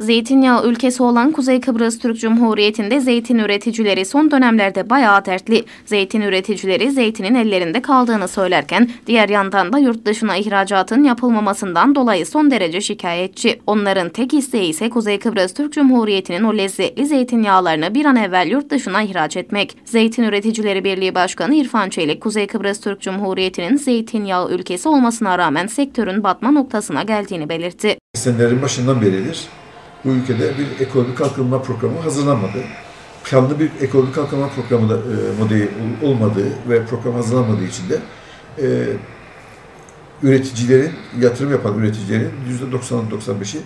Zeytinyağı ülkesi olan Kuzey Kıbrıs Türk Cumhuriyeti'nde zeytin üreticileri son dönemlerde bayağı dertli. Zeytin üreticileri zeytinin ellerinde kaldığını söylerken diğer yandan da yurt dışına ihracatın yapılmamasından dolayı son derece şikayetçi. Onların tek isteği ise Kuzey Kıbrıs Türk Cumhuriyeti'nin o lezzetli zeytinyağlarını bir an evvel yurt dışına ihraç etmek. Zeytin Üreticileri Birliği Başkanı İrfan Çelik, Kuzey Kıbrıs Türk Cumhuriyeti'nin zeytinyağı ülkesi olmasına rağmen sektörün batma noktasına geldiğini belirtti. Senelerin başından beridir bu ülkede bir ekonomik kalkınma programı hazırlanmadı. Planlı bir ekonomik kalkınma programı da e, modeli olmadığı ve program hazırlanmadığı için de e, üreticilerin, yatırım yapan üreticilerin %90-95'i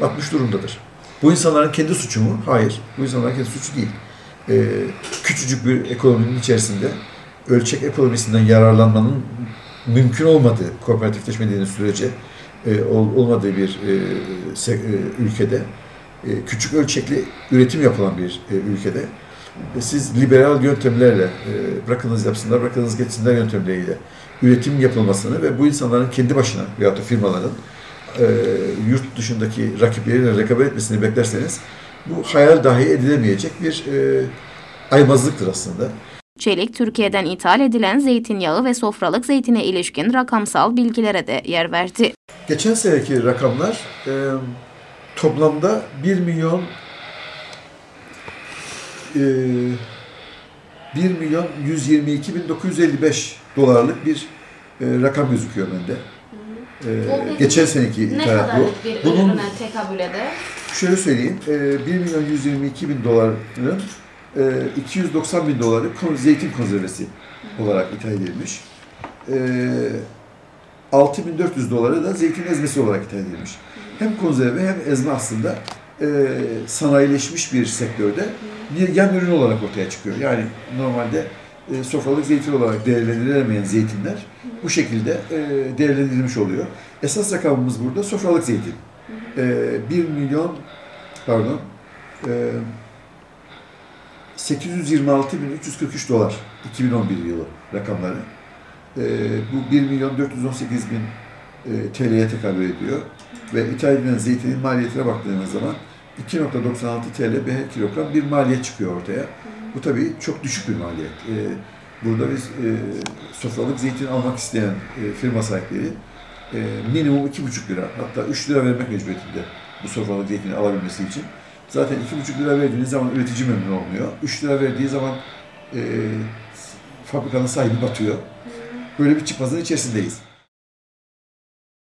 batmış durumdadır. Bu insanların kendi suçu mu? Hayır. Bu insanların kendi suçu değil. E, küçücük bir ekonominin içerisinde ölçek ekonomisinden yararlanmanın mümkün olmadığı, kooperatifleşmediğiniz sürece e, olmadığı bir e, e, ülkede, küçük ölçekli üretim yapılan bir ülkede siz liberal yöntemlerle bırakınız yapsınlar, bırakınız geçsinler yöntemleriyle üretim yapılmasını ve bu insanların kendi başına veyahut da firmaların yurt dışındaki rakipleriyle rekabet etmesini beklerseniz bu hayal dahi edilemeyecek bir aymazlıktır aslında. Çelik, Türkiye'den ithal edilen zeytinyağı ve sofralık zeytine ilişkin rakamsal bilgilere de yer verdi. Geçen seneki rakamlar e, toplamda 1 milyon e, 1 milyon 122 bin 955 dolarlık bir e, rakam gözüküyor bende. E, geçen seneki ithalat bu. bir Bunun, tekabül eder? Şöyle söyleyeyim, e, 1 milyon 122 bin doların 290 bin doları zeytin konservesi olarak ithal edilmiş. E, 6400 doları da zeytin ezmesi olarak ithal edilmiş. Hem konserve hem ezme aslında e, sanayileşmiş bir sektörde bir yan ürün olarak ortaya çıkıyor. Yani normalde e, sofralık zeytin olarak değerlendirilemeyen zeytinler bu şekilde e, değerlendirilmiş oluyor. Esas rakamımız burada sofralık zeytin. E, 1 milyon pardon 826.343 dolar 2011 yılı rakamları. E, bu 1 milyon 418 bin TL'ye tekabül ediyor. Ve edilen zeytinin maliyetine baktığımız zaman 2.96 TL bir kilogram bir maliyet çıkıyor ortaya. Bu tabii çok düşük bir maliyet. E, burada biz e, sofralık zeytin almak isteyen e, firma sahipleri e, minimum 2,5 lira hatta 3 lira vermek mecburiyetinde bu sofralık zeytini alabilmesi için. Zaten 2,5 lira verdiğiniz zaman üretici memnun olmuyor. 3 lira verdiği zaman e, fabrikanın sahibi batıyor. Böyle bir çıkmazın içerisindeyiz.